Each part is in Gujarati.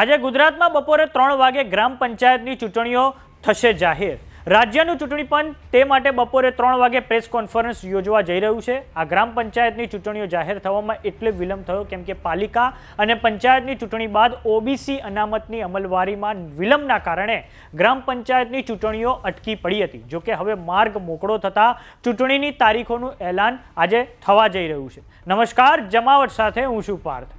આજે ગુજરાતમાં બપોરે ત્રણ વાગે ગ્રામ પંચાયતની ચૂંટણીઓ થશે જાહેર. રાજ્યનું ચૂંટણી પંચ તે માટે બપોરે ત્રણ વાગે પ્રેસ કોન્ફરન્સ યોજવા જઈ રહ્યું છે. આ ગ્રામ પંચાયતની ચૂંટણીઓ જાહેર થવામાં એટલે વિલંબ થયો કેમ કે પાલિકા અને પંચાયતની ચૂંટણી બાદ ઓબીસી અનામતની અમલવારીમાં વિલંબના કારણે ગ્રામ પંચાયતની ચૂંટણીઓ અટકી પડી હતી. જોકે હવે માર્ગ મોકળો થતાં ચૂંટણીની તારીખોનું એલાન આજે થવા જઈ રહ્યું છે. નમસ્કાર, જમાવટ સાથે હું છું પાર્થ.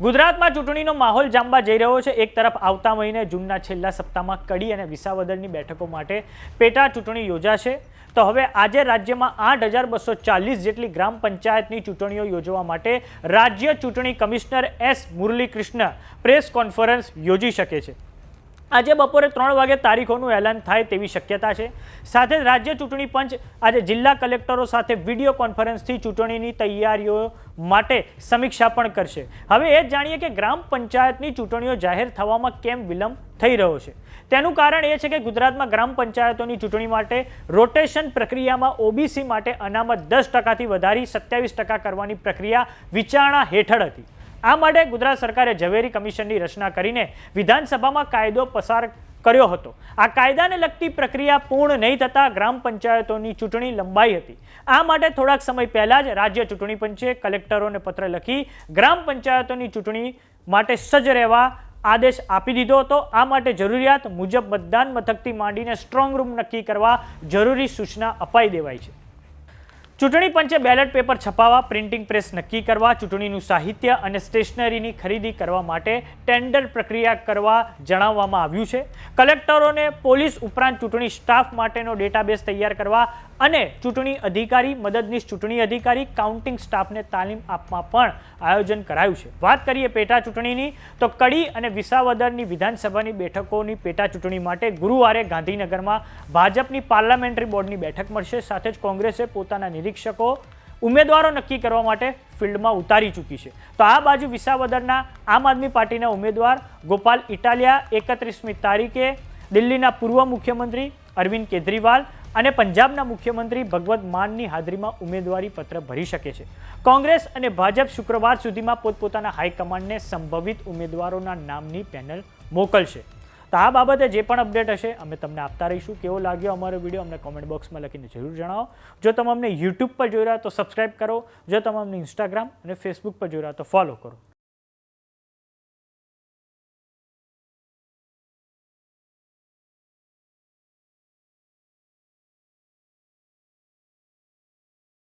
ગુજરાતમાં ચૂંટણીનો માહોલ જામવા જઈ રહ્યો છે. એક તરફ આવતા મહિને જૂનના છેલ્લા સપ્તાહમાં કડી અને વિસાવદરની બેઠકો માટે પેટા ચૂંટણી યોજાશે. તો હવે આજે રાજ્યમાં આઠ હજાર બસો ચાલીસ જેટલી ગ્રામ પંચાયતની ચૂંટણીઓ યોજવા માટે રાજ્ય ચૂંટણી commissioner S Muralikrishna press conference યોજી શકે છે. આજે બપોરે ત્રણ વાગે તારીખોનું એલાન થાય તેવી શક્યતા છે. સાથે રાજ્ય ચૂંટણી પંચ આજે જિલ્લા કલેક્ટરો સાથે વીડિયો કોન્ફરન્સથી ચૂંટણીની તૈયારીઓ માટે સમીક્ષા પણ કરશે. હવે એ જાણીએ કે ગ્રામ પંચાયતની ચૂંટણીઓ જાહેર થવામાં કેમ વિલંબ થઈ રહ્યો છે. તેનું કારણ એ છે કે ગુજરાતમાં ગ્રામ પંચાયતોની ચૂંટણી માટે રોટેશન પ્રક્રિયામાં ઓબીસી માટે અનામત દસ ટકાથી વધારી સત્યાવીસ ટકા કરવાની પ્રક્રિયા વિચારણા હેઠળ હતી. આ માટે ગુજરાત સરકારે ઝવેરી કમિશનની રચના કરીને વિધાનસભામાં કાયદો પસાર કર્યો હતો. આ કાયદાને લગતી પ્રક્રિયા પૂર્ણ નહીં થતાં ગ્રામ પંચાયતોની ચૂંટણી લંબાઈ હતી. આ માટે થોડાક સમય પહેલાં જ રાજ્ય ચૂંટણી પંચે કલેક્ટરોને પત્ર લખી ગ્રામ પંચાયતોની ચૂંટણી માટે સજ્જ રહેવા આદેશ આપી દીધો હતો. આ માટે જરૂરિયાત મુજબ મતદાન મથકથી માંડીને સ્ટ્રોંગ રૂમ નક્કી કરવા જરૂરી સૂચના અપાઈ દેવાઈ છે. ચૂંટણી પંચે બેલેટ પેપર છપાવવા, પ્રિન્ટિંગ પ્રેસ નક્કી કરવા, ચૂંટણીનું સાહિત્ય અને સ્ટેશનરીની ખરીદી કરવા માટે ટેન્ડર પ્રક્રિયા કરવા જણાવવામાં આવ્યું છે. કલેક્ટરોને પોલીસ ઉપરાંત ચૂંટણી સ્ટાફ માટેનો ડેટાબેઝ તૈયાર કરવા અને ચૂંટણી અધિકારી, મદદનીશ ચૂંટણી અધિકારી, કાઉન્ટિંગ સ્ટાફને તાલીમ આપવા પણ આયોજન કરાયું છે. વાત કરીએ પેટા ચૂંટણીની, તો કડી અને વિસાવદરની વિધાનસભાની બેઠકોની પેટા ચૂંટણી માટે ગુરુવારે ગાંધીનગરમાં ભાજપની પાર્લામેન્ટરી બોર્ડની બેઠક મળશે. સાથે જ કોંગ્રેસે પોતાના નિરીક્ષકો ઉમેદવારો નક્કી કરવા માટે ફિલ્ડમાં ઉતારી ચૂકી છે. તો આ બાજુ વિસાવદરના આમ આદમી પાર્ટીના ઉમેદવાર ગોપાલ ઇટાલિયા એકત્રીસમી તારીખે દિલ્હીના પૂર્વ મુખ્યમંત્રી અરવિંદ કેજરીવાલ અને પંજાબના મુખ્યમંત્રી ભગવત માનની હાજરીમાં ઉમેદવારી પત્ર ભરી શકે છે. કોંગ્રેસ અને ભાજપ શુક્રવાર સુધીમાં પોતપોતાના હાઈકમાન્ડને સંભવિત ઉમેદવારોના નામની પેનલ મોકલશે. તો આ બાબતે જે પણ અપડેટ હશે, અમે તમને આપતા રહીશું. કેવો લાગ્યો અમારો વીડિયો અમને કોમેન્ટ બોક્સમાં લખીને જરૂર જણાવો. જો તમે અમને યુટ્યુબ પર જોઈ રહ્યા તો સબસ્ક્રાઇબ કરો. જો તમે અમને ઇન્સ્ટાગ્રામ અને ફેસબુક પર જોઈ રહ્યા તો ફોલો કરો.